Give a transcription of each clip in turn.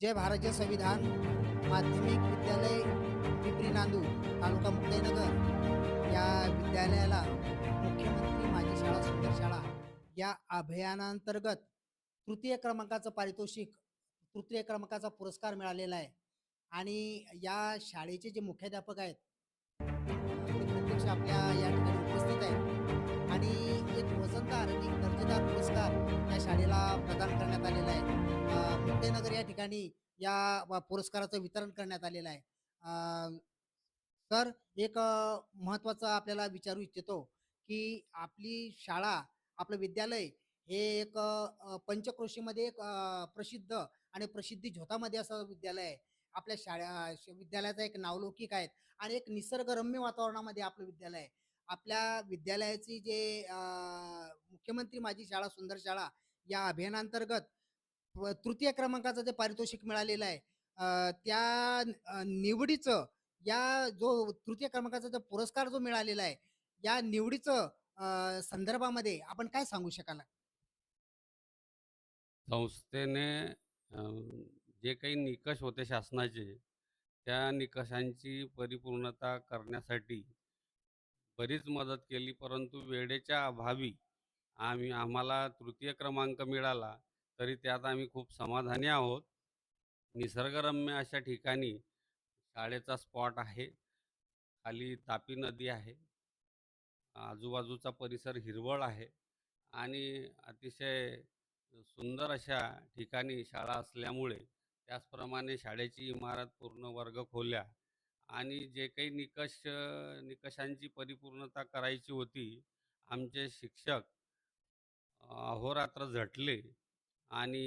जय भारतीय संविधान माध्यमिक विद्यालय पिपरी नांदू तालुका मुक्ताईनगर. या विद्यालयाला मुख्यमंत्री माझी शाळा सुंदर शाळा या अभियानांतर्गत तृतीय क्रमांकाचं पारितोषिक तृतीय क्रमांकाचा पुरस्कार मिळालेला आहे. आणि या शाळेचे जे मुख्याध्यापक आहेत प्रत्यक्ष आपल्या या ठिकाणी उपस्थित आहेत. आणि एक वजनदार आणि दर्जेदार पुरस्कार या शाळेला प्रदान करण्यात आलेला आहे. मुंडेनगर या ठिकाणी या पुरस्काराचं वितरण करण्यात आलेलं आहे. तर एक महत्त्वाचं आपल्याला विचारू इच्छितो की आपली शाळा आपलं विद्यालय हे एक पंचक्रोशीमध्ये एक प्रसिद्ध आणि प्रसिद्धी झोतामध्ये असं विद्यालय आहे. आपल्या शाळा श- विद्यालयाचा एक नावलौकिक आहे आणि एक निसर्गरम्य वातावरणामध्ये आपलं विद्यालय आहे. आपल्या विद्यालयाची जे मुख्यमंत्री माझी शाळा सुंदर शाळा या अभियानांतर्गत तृतीय क्रमांकाचं जे पारितोषिक मिळालेलं आहे त्या निवडीचं या जो तृतीय क्रमांकाचा जो पुरस्कार जो मिळालेला आहे या निवडीचं संदर्भामध्ये आपण काय सांगू शकाल? संस्थेने जे काही निकष होते शासनाचे त्या निकषांची परिपूर्णता करण्यासाठी बरीच मदत केली परंतु वेळेच्या अभावी आम्ही आम्हाला तृतीय क्रमांक मिळाला तरी त्यात आम्ही खूप समाधानी आहोत. निसर्गरम्य अशा ठिकाणी शाळेचा स्पॉट आहे खाली तापी नदी आहे आजूबाजूचा परिसर हिरवळ आहे आणि अतिशय सुंदर अशा ठिकाणी शाळा असल्यामुळे त्याचप्रमाणे शाळेची इमारत पूर्ण वर्ग खोल्या आणि जे काही निकष निकषांची परिपूर्णता करायची होती आमचे शिक्षक अहोरात्र झटले आणि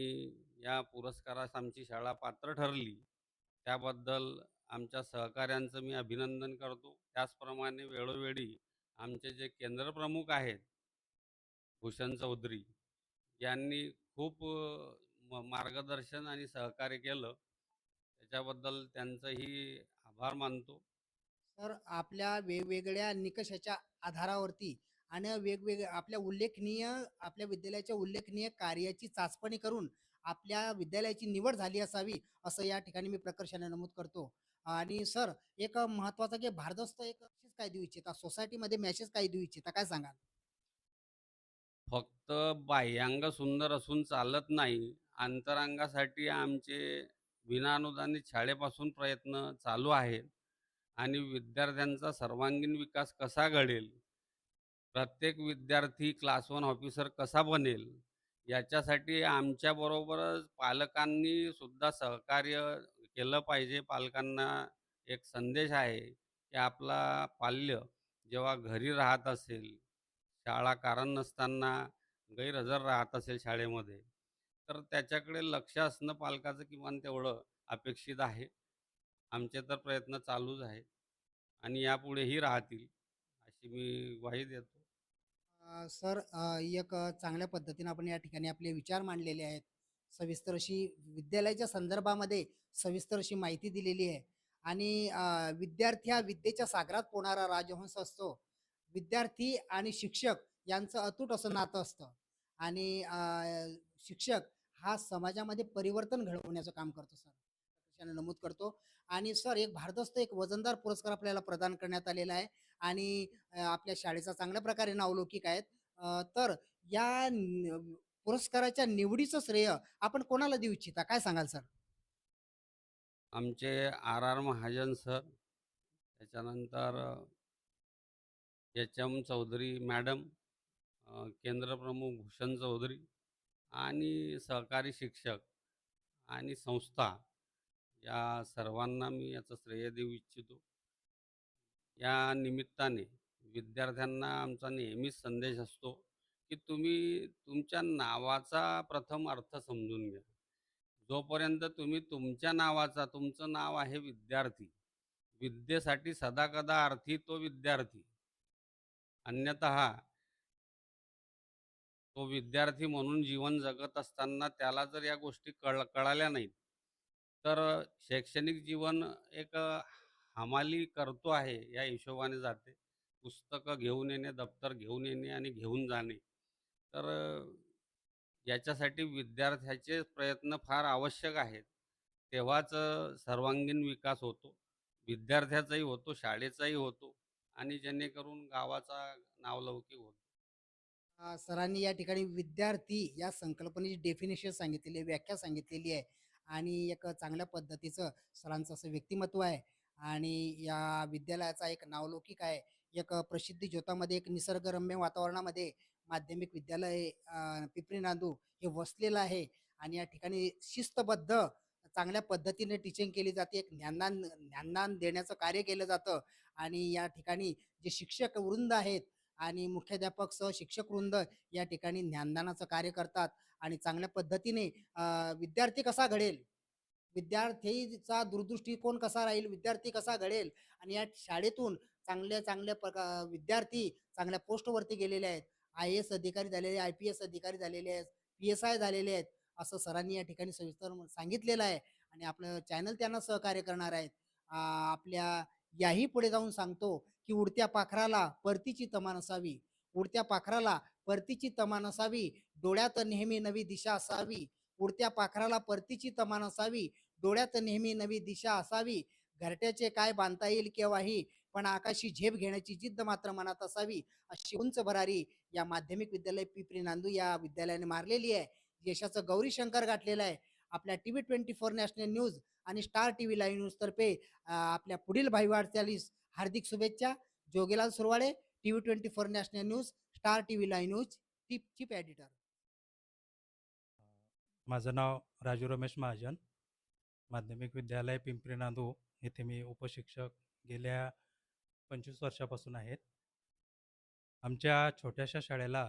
या पुरस्कारास आमची शाळा पात्र ठरली. त्याबद्दल आमच्या सहकाऱ्यांचं मी अभिनंदन करतो. त्याचप्रमाणे वेळोवेळी आमचे जे केंद्रप्रमुख आहेत भूषण चौधरी यांनी खूप म मार्गदर्शन आणि सहकार्य केलं. त्याच्याबद्दल त्यांचंही आभार मानतो. तर आपल्या वेगवेगळ्या निकषाच्या आधारावरती आणि वेगवेगळ्या आपल्या उल्लेखनीय आपल्या विद्यालयाच्या उल्लेखनीय कार्याची चाचपणी करून आपल्या विद्यालयाची निवड झाली असावी असं या ठिकाणी मी प्रकर्षाने नमूद करतो. आणि सर एक महत्वाचं की भारदस्त एक message काय देऊ इच्छिता? सोसायटीमध्ये मेसेज काय देऊ इच्छिता? काय सांगाल? फक्त बाह्यांग सुंदर असून चालत नाही. अंतरंगासाठी आमचे विनाअनुदानित शाळेपासून प्रयत्न चालू आहेत आणि विद्यार्थ्यांचा सर्वांगीण विकास कसा घडेल? प्रत्येक विद्यार्थी क्लास वन ऑफिसर कसा बनेल? याच्यासाठी आमच्याबरोबरच पालकांनी सुद्धा सहकार्य केलं पाहिजे. पालकांना एक संदेश आहे की आपला पाल्य जेव्हा घरी राहत असेल शाळा कारण नसताना गैरहजर राहत असेल शाळेमध्ये तर त्याच्याकडे लक्ष असणं पालकाचं किमान तेवढं अपेक्षित आहे. आमचे तर प्रयत्न चालूच आहेत आणि यापुढेही राहतील अशी मी ग्वाही देतो. अ, सर अ, एक चांगल्या पद्धतीने आपण या ठिकाणी आपले विचार मांडलेले आहेत. सविस्तर अशी विद्यालयाच्या संदर्भामध्ये सविस्तर अशी माहिती दिलेली आहे आणि अ, विद्यार्थी हा विद्येच्या सागरात पोहणारा राजहंस असतो. विद्यार्थी आणि शिक्षक यांचं अतूट असं नातं असतं आणि अ, शिक्षक हा समाजामध्ये परिवर्तन घडवण्याचं काम करतो सर. नमूद करतो? आणि सर एक भारदस्त एक वजनदार पुरस्कार आपल्याला प्रदान करण्यात आलेला आहे. आणि आपल्या शाळेचा चांगल्या प्रकारे नावलौकिक आहेत. तर या पुरस्काराच्या निवडीचं श्रेय आपण कोणाला देऊ इच्छिता? काय सांगाल सर? आमचे आर आर महाजन सर. त्याच्यानंतर एच एम चौधरी मॅडम केंद्र केंद्रप्रमुख भूषण चौधरी आणि सहकारी शिक्षक आणि संस्था या सर्वांना मी याचं श्रेय देऊ इच्छितो. या निमित्ताने विद्यार्थ्यांना आमचा नेहमीच संदेश असतो की तुम्ही तुमच्या नावाचा प्रथम अर्थ समजून घ्या. जोपर्यंत तुम्ही तुमच्या नावाचा तुमचं नाव आहे विद्यार्थी विद्येसाठी सदाकदा अर्थी तो विद्यार्थी. अन्यतः तो विद्यार्थी म्हणून जीवन जगत असताना त्याला जर या गोष्टी कळ कळाल्या नाहीत तर शैक्षणिक जीवन एक हमाली करतो आहे या हिशोबाने जाते. पुस्तकं घेऊन येणे दप्तर घेऊन येणे आणि घेऊन जाणे. तर याच्यासाठी विद्यार्थ्याचे प्रयत्न फार आवश्यक आहेत. तेव्हाच सर्वांगीण विकास होतो. विद्यार्थ्याचाही होतो शाळेचाही होतो आणि जेणेकरून गावाचा नावलौकिक होतो. सरांनी या ठिकाणी विद्यार्थी या संकल्पनेची डेफिनेशन सांगितलेली आहे व्याख्या सांगितलेली आहे आणि एक चांगल्या पद्धतीचं सरांचं असं व्यक्तिमत्व आहे आणि या विद्यालयाचा एक नावलौकिक आहे. एक प्रसिद्धी ज्योतामध्ये एक निसर्गरम्य वातावरणामध्ये माध्यमिक विद्यालय पिपरी नांदू हे वसलेलं आहे आणि या ठिकाणी शिस्तबद्ध चांगल्या पद्धतीने टीचिंग केली जाते. एक ज्ञानदान ज्ञानदान देण्याचं कार्य केलं जातं आणि या ठिकाणी जे शिक्षक वृंद आहेत आणि मुख्याध्यापक सह शिक्षक वृंद या ठिकाणी ज्ञानदानाचं कार्य करतात आणि चांगल्या पद्धतीने विद्यार्थी कसा घडेल? विद्यार्थीचा दूरदृष्टिकोन कसा राहील? विद्यार्थी कसा घडेल? आणि या शाळेतून चांगल्या चांगल्या प्रका विद्यार्थी चांगल्या पोस्टवरती गेलेले आहेत. आय एस अधिकारी झालेले आय पी एस अधिकारी झालेले आहेत पी एस आय झालेले आहेत असं सरांनी या ठिकाणी सविस्तर सांगितलेलं आहे आणि आपलं चॅनल त्यांना सहकार्य करणार आहेत. आपल्या याही पुढे जाऊन सांगतो. की उडत्या पाखराला परतीची तमा नसावी उडत्या पाखराला परतीची तमा नसावी डोळ्यात नेहमी नवी दिशा असावी. उडत्या पाखराला परतीची तमा नसावी डोळ्यात नेहमी नवी दिशा असावी. घरट्याचे काय बांधता येईल केव्हाही पण आकाशी झेप घेण्याची जिद्द मात्र मनात असावी. अशी उंच भरारी या माध्यमिक विद्यालय पिपरी नांदू या विद्यालयाने मारलेली आहे. यशाचं गौरी शंकर गाठलेलं आहे. आपल्या T V twenty four national news आणि star T V live news तर्फे आपल्या पुढील भाई वाटचालीस हार्दिक शुभेच्छा. Jogelal Surwade T V twenty four national news star T V live news टीप चीफ एडिटर. माझं नाव राजू रमेश महाजन. माध्यमिक विद्यालय पिंपरी नांदू येथे मी उपशिक्षक गेल्या पंचवीस वर्षापासून आहेत आमच्या छोट्याशा शाळेला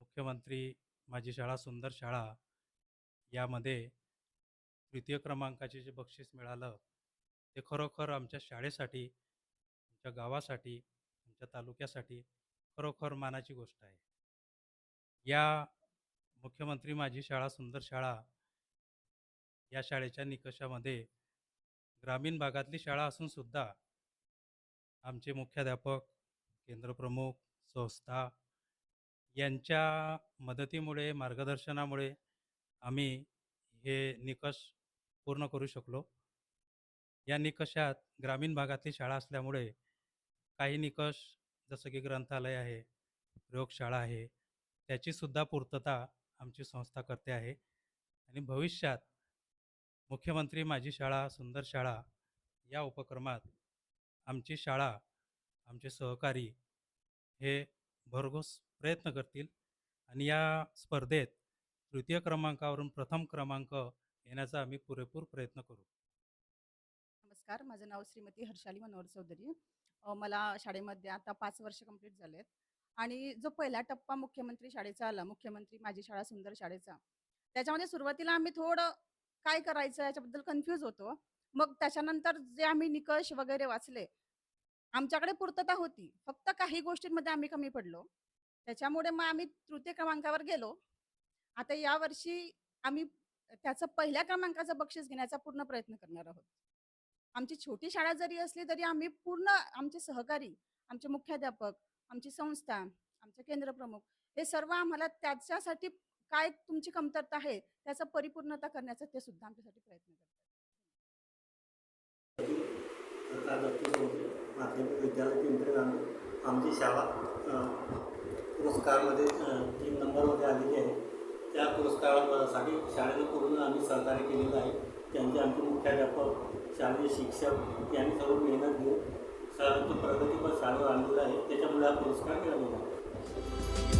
मुख्यमंत्री माझी शाळा सुंदर शाळा यामध्ये तृतीय क्रमांकाचे जे बक्षीस मिळालं ते खरोखर आमच्या शाळेसाठी आमच्या गावासाठी आमच्या तालुक्यासाठी खरोखर मानाची गोष्ट आहे. या मुख्यमंत्री माझी शाळा सुंदर शाळा या शाळेच्या निकषामध्ये ग्रामीण भागातली शाळा असून सुद्धा आमचे मुख्याध्यापक केंद्रप्रमुख संस्था यांच्या मदतीमुळे मार्गदर्शनामुळे आम्ही हे निकष पूर्ण करू शकलो. या निकषात ग्रामीण भागातली शाळा असल्यामुळे काही निकष जसं की ग्रंथालय आहे प्रयोगशाळा आहे त्याचीसुद्धा पूर्तता आमची संस्था करते आहे. आणि भविष्यात मुख्यमंत्री माझी शाळा सुंदर शाळा या उपक्रमात आमची शाळा आमचे सहकारी हे भरघोस प्रयत्न करतील. आणि या स्पर्धेत तृतीय क्रमांकावरून प्रथम क्रमांक येण्याचा आम्ही पुरेपूर प्रयत्न करू. नमस्कार माझं नाव श्रीमती हर्षाली मनोहर चौधरी. मला शाळेमध्ये आता पाच वर्ष कंप्लीट झालेत. आणि जो पहिला टप्पा मुख्यमंत्री शाळेचा आला मुख्यमंत्री माझी शाळा सुंदर शाळेचा त्याच्यामध्ये सुरुवातीला आम्ही थोडं काय करायचं याच्याबद्दल कन्फ्यूज होतो. मग त्याच्यानंतर जे आम्ही निकष वगैरे वाचले आमच्याकडे पूर्तता होती. फक्त काही गोष्टींमध्ये आम्ही कमी पडलो. त्याच्यामुळे मग आम्ही तृतीय क्रमांकावर गेलो. आता यावर्षी आम्ही त्याचं पहिल्या क्रमांकाचं बक्षीस घेण्याचा पूर्ण प्रयत्न करणार आहोत. आमची छोटी शाळा जरी असली तरी आम्ही पूर्ण आमचे सहकारी आमचे मुख्याध्यापक आमची संस्था आमचे केंद्रप्रमुख हे सर्व आम्हाला त्याच्यासाठी काय तुमची कमतरता आहे त्याचा परिपूर्णता करण्याचा ते सुद्धा आमच्यासाठी प्रयत्न करतात. माध्यमिक विद्यालय पिंपरी आमची शाळा अ, पुरस्कारमध्ये तीन नंबरमध्ये आलेली आहे त्या पुरस्कारासाठी शाळेने पूर्ण आम्ही सहकार्य केलेलं आहे. त्यांचे आमचे मुख्याध्यापक शालेय शिक्षक यांनी सर्व मेहनत घेऊन सर्वांचं प्रगतीपर चालू आणलेलं आहे. त्याच्यामुळे हा पुरस्कार मिळालेला आहे.